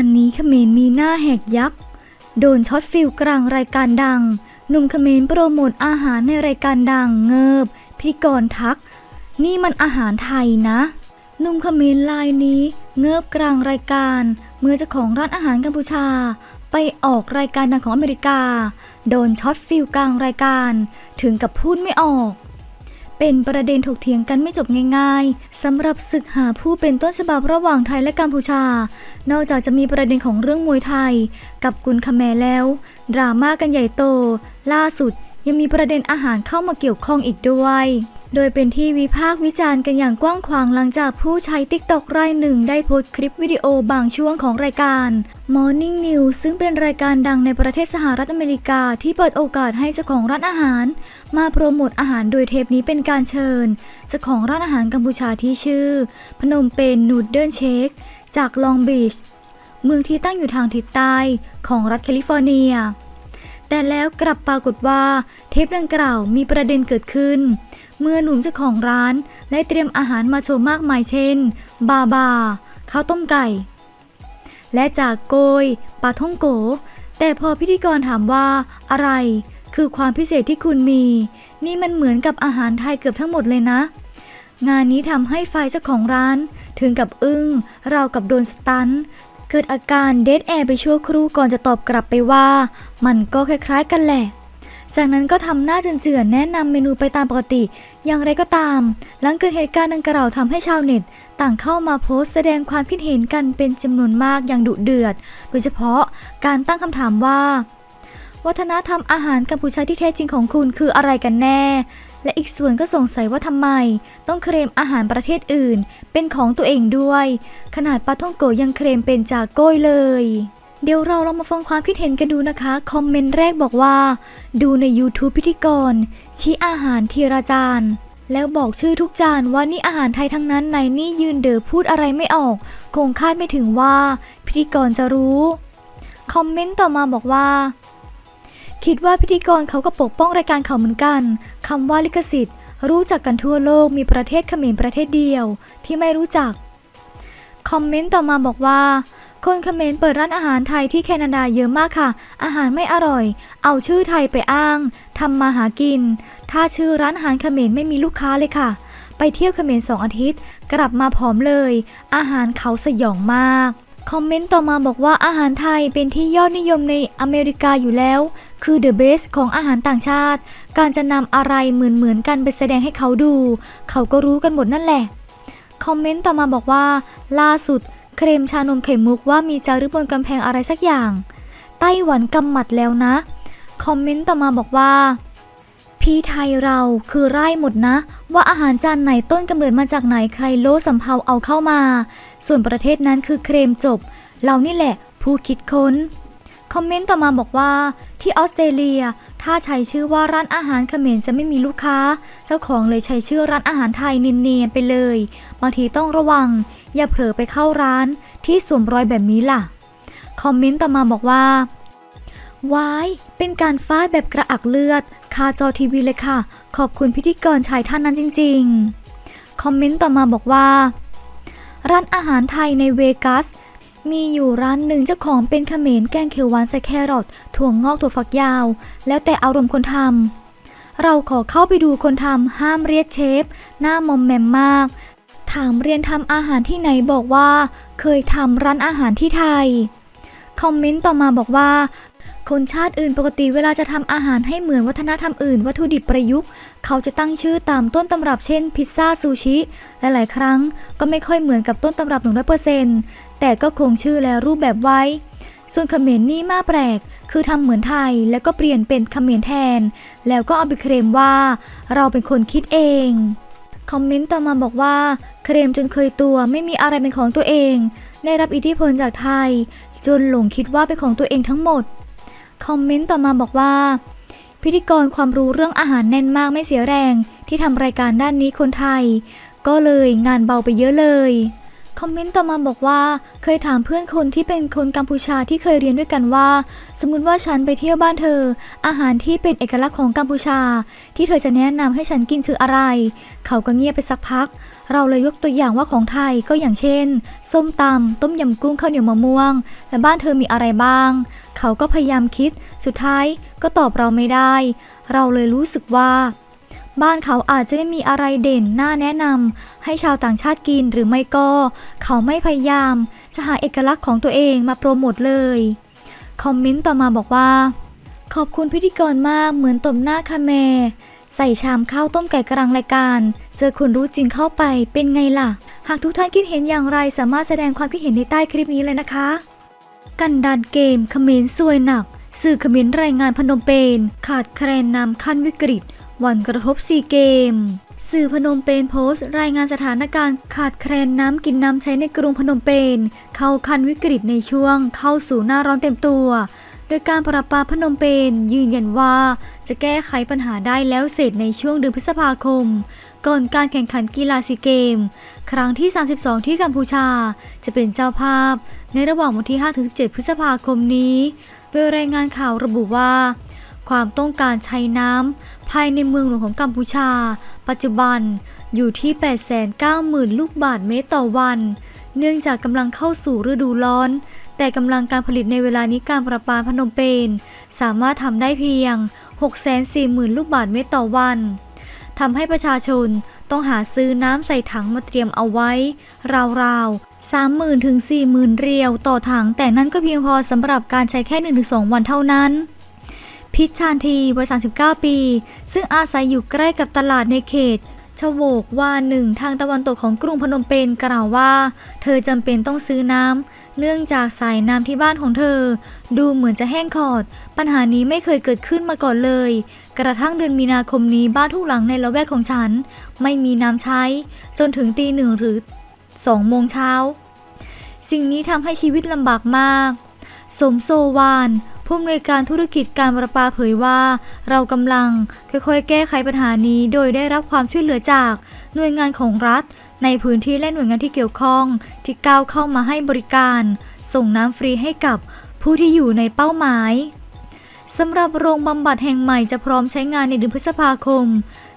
านนี้เขมรมีหน้าแหกยับ โดนช็อตฟิลกลางรายการดัง หนุ่มเขมรโปรโมทอาหารในรายการดังเงิบพิธีกรทัก นี่มันอาหารไทยนะ หนุ่มเขมรลายนี้เงิบกลางรายการ เมื่อเจ้าของร้านอาหารกัมพูชา ไปออกรายการดังของอเมริกา โดนช็อตฟิลกลางรายการ ถึงกับพูดไม่ออก เป็นประเด็นถกเถียงกันไม่จบง่ายๆสำหรับศึกหาผู้เป็นต้นฉบับระหว่างไทยและกัมพูชา นอกจากจะมีประเด็นของเรื่องมวยไทย กับกุนคาแมแล้ว ดราม่ากันใหญ่โต ล่าสุด ยังมีประเด็นอาหารเข้ามาเกี่ยวข้องอีกด้วย โดยเป็นที่วิพากษ์วิจารณ์กันอย่างกว้างขวางหลังจากผู้ใช้ TikTok รายหนึ่งได้โพสต์คลิปวิดีโอบางช่วงของรายการ Morning News ซึ่งเป็นรายการดังในประเทศสหรัฐอเมริกาที่เปิดโอกาสให้เจ้าของร้านอาหาร มาโปรโมทอาหารโดยเทปนี้เป็นการเชิญเจ้าของร้านอาหารกัมพูชาที่ชื่อ พนมเปญนูดเดิลเชคจากลองบีชเมืองที่ตั้งอยู่ทางทิศใต้ของรัฐแคลิฟอร์เนีย แต่แล้วกลับปรากฏว่าเทปดังกล่าวมีประเด็นเกิดขึ้น เมื่อหนุ่มเจ้าของร้านได้เตรียมอาหารมาโชว์มากมายเช่น บาบาข้าวต้มไก่ และจากโกยปลาท่องโก แต่พอพิธีกรถามว่าอะไร คือความพิเศษที่คุณมี นี่มันเหมือนกับอาหารไทยเกือบทั้งหมดเลยนะ งานนี้ทำให้ไฟเจ้าของร้าน ถึงกับอึ้งราวกับโดนสตัน เกิดอาการเดทแอร์ไปชั่วครู่ก่อนจะตอบกลับไปว่า มันก็คล้ายๆกันแหละ จากนั้นก็ทำหน้าเจือนๆแนะนำเมนูไปตามปกติ อย่างไรก็ตาม หลังเกิดเหตุการณ์ดังกล่าวทำให้ชาวเน็ต ต่างเข้ามาโพสต์แสดงความคิดเห็นกันเป็นจำนวนมากอย่างดุเดือด โดยเฉพาะการตั้งคำถามว่า วัฒนธรรมอาหารกัมพูชาที่แท้จริงของคุณคืออะไรกันแน่ และอีกส่วนก็สงสัยว่าทำไม ต้องเคลมอาหารประเทศอื่น เป็นของตัวเองด้วย ขนาดปาท่องโกยังเคลมเป็นจากโก้ยเลยเดี๋ยวเราลองมาฟังความคิดเห็นกันดูนะคะ คอมเมนต์แรกบอกว่า ดูใน YouTube พิธีกร ชี้อาหารทีราจานแล้วบอกชื่อทุกจานว่านี่อาหารไทยทั้งนั้นในนี่ยืนเดอพูดอะไรไม่ออก คงคาดไม่ถึงว่า พิธีกรจะรู้ คอมเมนต์ต่อมาบอกว่า คิดว่าพิธีกรเขาก็ปกป้องรายการเขาเหมือนกันคำว่าลิขสิทธิ์ รู้จักกันทั่วโลกมีประเทศเขมรประเทศเดียว ที่ไม่รู้จัก คอมเมนต์ต่อมาบอกว่า คนเขมรเปิดร้านอาหารไทยที่แคนาดาเยอะมากค่ะ อาหารไม่อร่อย เอาชื่อไทยไปอ้างทำมาหากิน ถ้าชื่อร้านอาหารเขมรไม่มีลูกค้าเลยค่ะ ไปเที่ยวเขมรสองอาทิตย์ กลับมาผอมเลย อาหารเขาสยองมาก คอมเมนต์ต่อมาบอกว่าอาหารไทยเป็นที่ยอดนิยมในอเมริกาอยู่แล้ว คือ the best ของอาหารต่างชาติ การจะนำอะไรเหมือนเหมือนๆกันไปแสดงให้เขาดู เขาก็รู้กันหมดนั่นแหละ คอมเมนต์ต่อมาบอกว่า ล่าสุด เครมชานมไข่มุกว่ามีจารึกบนกำแพงอะไรสักอย่าง ไต้หวันกำหมัดแล้วนะ คอมเมนต์ต่อมาบอกว่า พี่ไทยเราคือไร่หมดนะ ว่าอาหารจานไหนต้นกำเนิดมาจากไหนใครโลสำเภาเอาเข้ามา ส่วนประเทศนั้นคือเครมจบ เรานี่แหละผู้คิดค้น คอมเมนต์ต่อมาบอกว่า ที่ออสเตรเลีย ถ้าใช้ชื่อว่าร้านอาหารเขมรจะไม่มีลูกค้า เจ้าของเลยใช้ชื่อร้านอาหารไทยเนียนๆไปเลยบางทีต้องระวัง อย่าเผลอไปเข้าร้านที่สวมรอยแบบนี้ล่ะ คอมเมนต์ต่อมาบอกว่า ว้าย เป็นการฟาดแบบกระอักเลือด คาจอทีวีเลยค่ะ ขอบคุณพิธีกรชายท่านนั้นจริง ๆ คอมเมนต์ต่อมาบอกว่า ร้านอาหารไทยในเวกัส มีอยู่ร้านหนึ่งเจ้าของเป็นเขมรแกงเขียวหวานใส่แครอทถั่วงอกถั่วฝักยาว แล้วแต่อารมณ์คนทำเราขอเข้าไปดูคนทำห้ามเรียกเชฟ หน้ามอมแมมมาก ถามเรียนทำอาหารที่ไหนบอกว่า เคยทำร้านอาหารที่ไทยคอมเมนต์ต่อมาบอกว่า คนชาติอื่นปกติเวลาจะทำอาหารให้เหมือนวัฒนธรรมอื่น วัตถุดิบประยุกต์ เขาจะตั้งชื่อตามต้นตำรับเช่น พิซซ่าซูชิ หลายๆ ครั้งก็ไม่ค่อยเหมือนกับต้นตำรับ 100%แต่ก็คงชื่อและรูปแบบไว้ส่วนเขมรนี่มาแปลก คือทำเหมือนไทยแล้วก็เปลี่ยนเป็นเขมรแทน แล้วก็เอาไปเคลมว่า เราเป็นคนคิดเอง คอมเมนต์ต่อมาบอกว่า เคลมจนเคยตัวไม่มีอะไรเป็นของตัวเอง ได้รับอิทธิพลจากไทย จนหลงคิดว่าเป็นของตัวเองทั้งหมด คอมเมนต์ต่อมาบอกว่า พิธีกรความรู้เรื่องอาหารแน่นมากไม่เสียแรง ที่ทำรายการด้านนี้คนไทย ก็เลยงานเบาไปเยอะเลย คอมเมนต์ต่อมาบอกว่า เคยถามเพื่อนคนที่เป็นคนกัมพูชาที่เคยเรียนด้วยกันว่า สมมติว่าฉันไปเที่ยวบ้านเธอ อาหารที่เป็นเอกลักษณ์ของกัมพูชา ที่เธอจะแนะนำให้ฉันกินคืออะไร เขาก็เงียบไปสักพัก เราเลยยกตัวอย่างว่าของไทยก็อย่างเช่น ส้มตำต้มยำกุ้งข้าวเหนียวมะม่วง และบ้านเธอมีอะไรบ้าง เขาก็พยายามคิด สุดท้ายก็ตอบเราไม่ได้ เราเลยรู้สึกว่า บ้านเขาอาจจะไม่มีอะไรเด่นน่าแนะนำให้ชาวต่างชาติกินหรือไม่ก็ เขาไม่พยายาม จะหาเอกลักษณ์ของตัวเองมาโปรโมทเลย คอมเมนต์ต่อมาบอกว่า ขอบคุณพิธีกรมากเหมือนตบหน้าคาแมใส่ชามข้าวต้มไก่กลางรายการ เจอคนรู้จริงเข้าไปเป็นไงล่ะ หากทุกท่านคิดเห็นอย่างไรสามารถแสดงความคิดเห็นในใต้คลิปนี้เลยนะคะ กันดานเกมเขมรซวยหนัก สื่อเขมรรายงานพนมเปญขาดแคลนน้ำขั้นวิกฤต วันกระทบซีเกม สื่อพนมเปญโพสต์ รายงานสถานการณ์ขาดแคลนน้ำกินน้ำใช้ในกรุงพนมเปญเข้าขั้นวิกฤตในช่วงเข้าสู่หน้าร้อนเต็มตัว โดยการประปาพนมเปญยืนยันว่าจะแก้ไขปัญหาได้แล้วเสร็จในช่วงเดือนพฤษภาคม ก่อนการแข่งขันกีฬาซีเกม ครั้งที่ 32 ที่กัมพูชา จะเป็นเจ้าภาพ ในระหว่างวันที่ 5-17 พฤษภาคมนี้ โดยรายงานข่าวระบุว่า ความต้องการใช้น้ำภายในเมืองหลวงของกัมพูชา ปัจจุบันอยู่ที่ 890,000 ลูกบาศก์เมตรต่อวัน เนื่องจากกำลังเข้าสู่ฤดูร้อน แต่กำลังการผลิตในเวลานี้การประปาพนมเปญสามารถทำได้เพียง 640,000 ลูกบาศก์เมตรต่อวันทำให้ประชาชนต้องหาซื้อน้ำใส่ถังมาเตรียมเอาไว้ ราวๆ 30,000ถึง40,000 เรียวต่อถัง แต่นั่นก็เพียงพอสำหรับการใช้แค่ 1-2 วันเท่านั้น พิชชานทีวัย 39 ปี ซึ่งอาศัยอยู่ใกล้กับตลาดในเขตชโวกวาหนึ่งทางตะวันตกของกรุงพนมเปญกล่าวว่า เธอจำเป็นต้องซื้อน้ำเนื่องจากสายน้ำที่บ้านของเธอ ดูเหมือนจะแห้งขอด ปัญหานี้ไม่เคยเกิดขึ้นมาก่อนเลย กระทั่งเดือนมีนาคมนี้บ้านทุกหลังในละแวกของฉัน ไม่มีน้ำใช้ จนถึงตีหนึ่งหรือสองโมงเช้า สิ่งนี้ทำให้ชีวิตลำบากมาก สมโซวาน ผู้อำนวยการธุรกิจการประปาเผยว่า เรากำลังค่อยๆ แก้ไขปัญหานี้โดยได้รับความช่วยเหลือจากหน่วยงานของรัฐ ในพื้นที่และหน่วยงานที่เกี่ยวข้อง ที่ก้าวเข้ามาให้บริการ ส่งน้ำฟรีให้กับผู้ที่อยู่ในเป้าหมายสำหรับโรงบำบัดแห่งใหม่จะพร้อมใช้งานในเดือนพฤษภาคม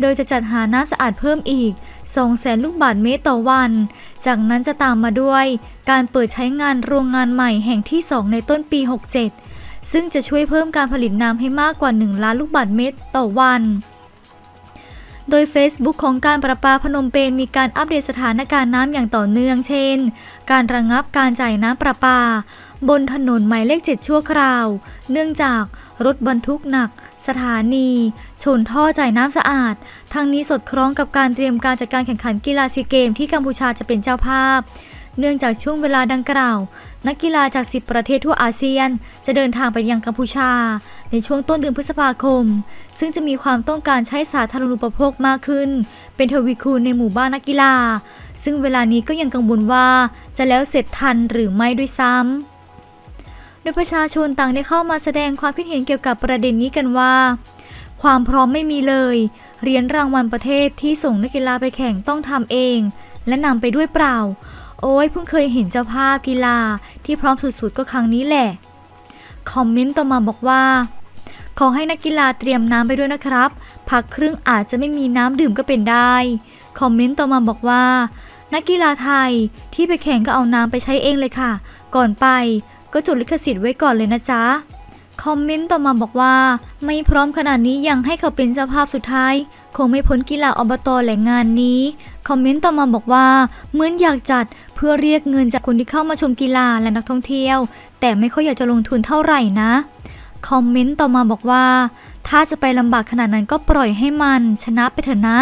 โดยจะจัดหาน้ำสะอาดเพิ่มอีก 200,000 ลูกบาศก์เมตรต่อวัน จากนั้นจะตามมาด้วย การเปิดใช้งานโรงงานใหม่แห่งที่ 2 ในต้นปี 67 ซึ่งจะช่วยเพิ่มการผลิตน้ำให้มากกว่า 1 ล้านลูกบาศก์เมตรต่อวัน โดย Facebook ของการประปาพนมเปญมีการอัปเดตสถานการณ์น้ำอย่างต่อเนื่อง เช่น การระงงับการจ่ายน้ำประปา บนถนนหมายเลข 7 ชั่วคราว เนื่องจากรถบรรทุกหนัก สถานี ชนท่อจ่ายน้ำสะอาด ทั้งนี้สอดคล้องกับการเตรียมการจัดการแข่งขันกีฬาซีเกมที่กัมพูชาจะเป็นเจ้าภาพ เนื่องจากช่วงเวลาดังกล่าว นักกีฬาจาก 10 ประเทศทั่วอาเซียน จะเดินทางไปยังกัมพูชา ในช่วงต้นเดือนพฤษภาคม ซึ่งจะมีความต้องการใช้สาธารณูปโภคมากขึ้น เป็นทวีคูณในหมู่บ้านนักกีฬา ซึ่งเวลานี้ก็ยังกังวลว่าจะแล้วเสร็จทันหรือไม่ด้วยซ้ำโดยประชาชนต่างได้เข้ามาแสดงความคิดเห็นเกี่ยวกับประเด็นนี้กันว่า ความพร้อมไม่มีเลย เหรียญรางวัลประเทศที่ส่งนักกีฬาไปแข่งต้องทำเอง และนำไปด้วยเปล่า โอ้ยเพิ่งเคยเห็นเจ้าภาพกีฬาที่พร้อมสุดๆก็ครั้งนี้แหละ คอมเมนต์ต่อมาบอกว่า ขอให้นักกีฬาเตรียมน้ำไปด้วยนะครับ พักครึ่งอาจจะไม่มีน้ำดื่มก็เป็นได้ คอมเมนต์ต่อมาบอกว่า นักกีฬาไทยที่ไปแข่งก็เอาน้ำไปใช้เองเลยค่ะ ก่อนไปก็จดลิขสิทธิ์ไว้ก่อนเลยนะจ๊ะ คอมเมนต์ต่อมาบอกว่า ไม่พร้อมขนาดนี้ยังให้เขาเป็นเจ้าภาพสุดท้าย คงไม่พ้นกีฬาอบตแหล่งงานนี้ คอมเมนต์ต่อมาบอกว่าเหมือนอยากจัดเพื่อเรียกเงินจากคนที่เข้ามาชมกีฬาและนักท่องเที่ยว แต่ไม่ค่อยอยากจะลงทุนเท่าไหร่นะคอมเมนต์ต่อมาบอกว่า ถ้าจะไปลำบากขนาดนั้นก็ปล่อยให้มันชนะไปเถอะนะ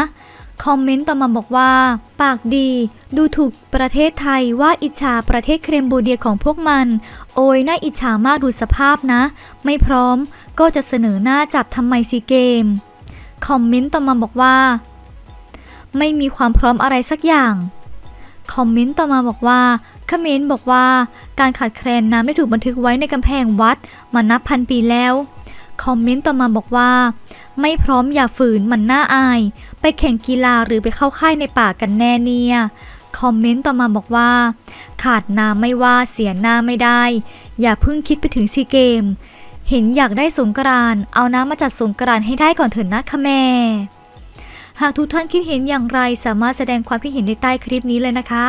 คอมเมนต์ต่อมาบอกว่า ปากดีดูถูกประเทศไทยว่าอิจฉาประเทศเครมโบเดียของพวกมัน โอยน่าอิจฉามากดูสภาพนะ ไม่พร้อมก็จะเสนอหน้าจับทำไมซีเกม คอมเมนต์ต่อมาบอกว่า ไม่มีความพร้อมอะไรสักอย่าง คอมเมนต์ต่อมาบอกว่าเขมรบอกว่า การขาดแคลนน้ำได้ถูกบันทึกไว้ในกำแพงวัดมานับพันปีแล้ว คอมเมนต์ต่อมาบอกว่า ไม่พร้อมอย่าฝืนมันน่าอาย ไปแข่งกีฬาหรือไปเข้าค่ายในป่ากันแน่เนี่ยคอมเมนต์ต่อมาบอกว่า ขาดน้ำไม่ว่าเสียหน้าไม่ได้ อย่าเพิ่งคิดไปถึงซีเกม เห็นอยากได้สงกรานเอาน้ำมาจัดสงกรานให้ได้ก่อนเถิดนะคะแม่หากทุกท่านคิดเห็นอย่างไรสามารถแสดงความคิดเห็นในใต้คลิปนี้เลยนะคะ